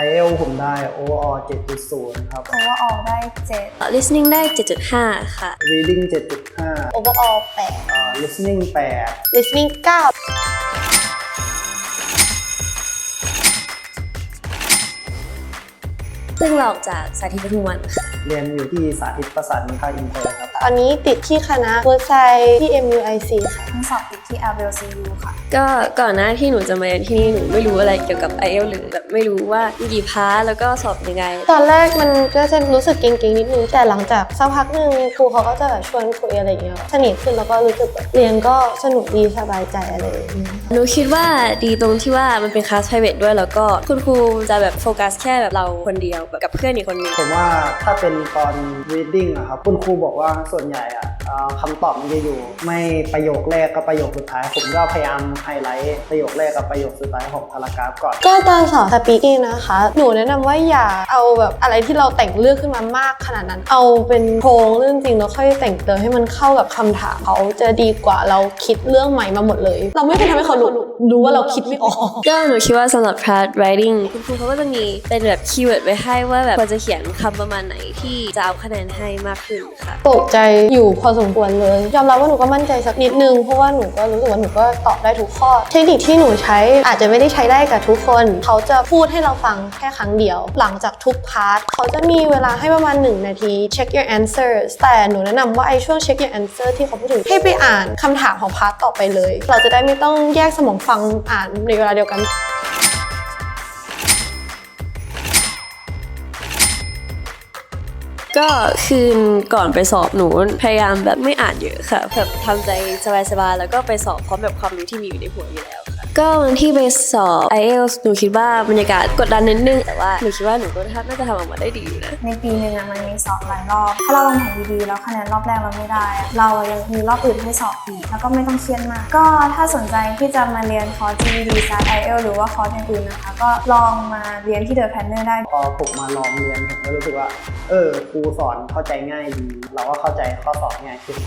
IEL ผมได้ overall 7.0 ครับเพราะว่าออกได้เจ็ด listening ได้ 7.5 ค่ะ reading 7.5 overall แปดอ่า listening 8 listening เก้าซึ่งเราออกจากสาธิตปทุมวันค่ะเรียนอยู่ที่สาธิตประสานมิตรภาคอินเตอร์ครับ ตอนนี้ติดที่คณะเวิร์กไซที่ MUIC ค่ะทั้งสอบติดที่ LBCU ค่ะ ก็ก่อนหน้าที่หนูจะมาเรียนที่นี่หนูไม่รู้อะไรเกี่ยวกับ IELTS หรือแบบไม่รู้ว่ามีกี่พาร์ทแล้วก็สอบยังไง ตอนแรกมันก็จะรู้สึกเก่งๆนิดนึง แต่หลังจากสักพักหนึ่งครูเขาก็จะแบบชวนคุยอะไรอย่างเงี้ยสนิทขึ้นแล้วก็รู้สึกแบบเรียนก็สนุกดีสบายใจอะไรอย่างเงี้ยหนูคิดว่าดีตรงที่ว่ามันเป็นคลาส private ด้วยแล้วก็คุณครูจะแบบโฟกัสแค่แบบเราคนเดียวแบบกับเพื่อนอีกคนนึงผมว่าถ้าเป็นตอน reading อะครับคุณครูบอกว่าส่วนใหญ่อะ อ่าคำตอบมันจะอยู่ ไม่ประโยคแรกก็ประโยคสุดท้าย ผมก็พยายามไฮไลท์ประโยคแรกกับประโยคสุดท้ายของพารากราฟก่อน ก็ตอนสอนสปีกิ้งนะคะ หนูแนะนำว่าอย่าเอาแบบอะไรที่เราแต่งเรื่องขึ้นมามากขนาดนั้น เอาเป็นโครงเรื่องจริงแล้วค่อยแต่งเติมให้มันเข้ากับคำถามเขาจะดีกว่าเราคิดเรื่องใหม่มาหมดเลย เราไม่เคยทำให้เขารู้รู้ว่าเราคิดไม่ออกก็หนูคิดว่าสำหรับ part writing คุณครูเขาก็จะมีเป็นแบบคีย์เวิร์ดไว้ให้ว่าแบบควรจะเขียนคำประมาณไหนที่จะเอาคะแนนให้มากขึ้นค่ะตกใจอยู่พอสมควรเลย ยอมรับว่าหนูก็มั่นใจสักนิดนึง เพราะว่าหนูก็รู้สึกว่าหนูก็ตอบได้ทุกข้อ เทคนิคที่หนูใช้อาจจะไม่ได้ใช้ได้กับทุกคน เขาจะพูดให้เราฟังแค่ครั้งเดียว หลังจากทุกพาร์ทเขาจะมีเวลาให้ประมาณ 1 นาที check your answers แต่หนูแนะนำว่าไอ้ช่วง check your answer ที่เขาพูดถึงให้ไปอ่านคำถามของพาร์ทต่อไปเลย เราจะได้ไม่ต้องแยกสมองฟังอ่านในเวลาเดียวกัน ก็คืนก่อนไปสอบหนูพยายามแบบไม่อ่านเยอะค่ะแบบทำใจสบายๆแล้วก็ไปสอบพร้อมแบบความรู้ที่มีอยู่ในหัวอยู่แล้ว ก็วันที่ไปสอบ IELTS หนูคิดว่าบรรยากาศกดดันนิดนึง แต่ว่าหนูคิดว่าหนูก็น่าจะทำออกมาได้ดีอยู่นะ ในปีหนึ่งอะมันมีสอบหลายรอบ ถ้าเราลงแผนดีๆ แล้วคะแนนรอบแรกเราไม่ได้อะเราอะยังมีรอบอื่นให้สอบอีก แล้วก็ไม่ต้องเครียดมาก ก็ถ้าสนใจที่จะมาเรียนคอร์ส GED สาย IELTS หรือว่าคอร์สอื่นๆนะคะ ก็ลองมาเรียนที่ The Planner ได้ พอผมมาลองเรียนผมก็รู้สึกว่า เออครูสอนเข้าใจง่ายดี เราก็เข้าใจข้อสอบง่ายขึ้น